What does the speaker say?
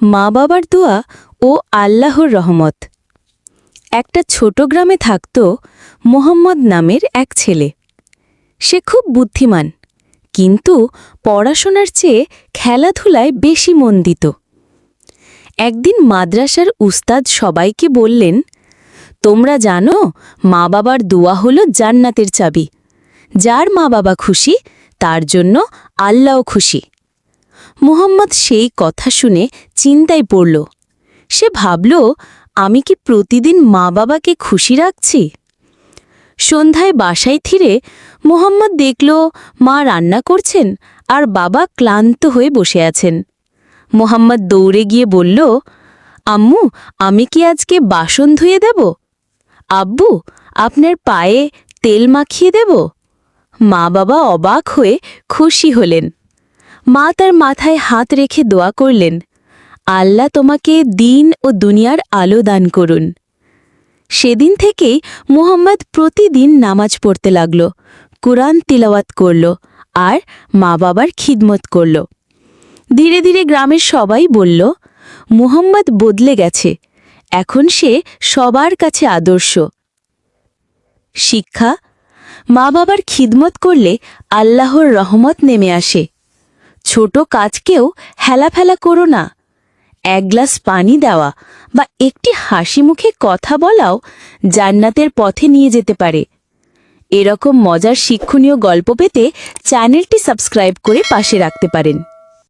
মা বাবার দোয়া ও আল্লাহর রহমত। একটা ছোট গ্রামে থাকত মোহাম্মদ নামের এক ছেলে। সে খুব বুদ্ধিমান, কিন্তু পড়াশোনার চেয়ে খেলাধুলায় বেশি মন দিত। একদিন মাদ্রাসার উস্তাদ সবাইকে বললেন, তোমরা জানো মা বাবার দোয়া হলো জান্নাতের চাবি। যার মা বাবা খুশি, তার জন্য আল্লাহ খুশি। মুহাম্মদ সেই কথা শুনে চিন্তায় পড়ল। সে ভাবল, আমি কি প্রতিদিন মা বাবাকে খুশি রাখছি? সন্ধ্যায় বাসায় ফিরে মোহাম্মদ দেখল, মা রান্না করছেন আর বাবা ক্লান্ত হয়ে বসে আছেন। মোহাম্মদ দৌড়ে গিয়ে বলল, আম্মু, আমি কি আজকে বাসন ধুয়ে দেব? আব্বু, আপনার পায়ে তেল মাখিয়ে দেব? মা বাবা অবাক হয়ে খুশি হলেন। মা তার মাথায় হাত রেখে দোয়া করলেন, আল্লাহ তোমাকে দিন ও দুনিয়ার আলো দান করুন। সেদিন থেকেই মুহাম্মদ প্রতিদিন নামাজ পড়তে লাগল, কুরআন তিলাওয়াত করল আর মা বাবার খিদমত করল। ধীরে ধীরে গ্রামের সবাই বলল, মুহাম্মদ বদলে গেছে, এখন সে সবার কাছে আদর্শ। শিক্ষা, মা বাবার খিদমত করলে আল্লাহর রহমত নেমে আসে। ছোট কাজকেও হেলাফেলা করো না। এক গ্লাস পানি দেওয়া বা একটি হাসি মুখে কথা বলাও জান্নাতের পথে নিয়ে যেতে পারে। এরকম মজার শিক্ষণীয় গল্প পেতে চ্যানেলটি সাবস্ক্রাইব করে পাশে রাখতে পারেন।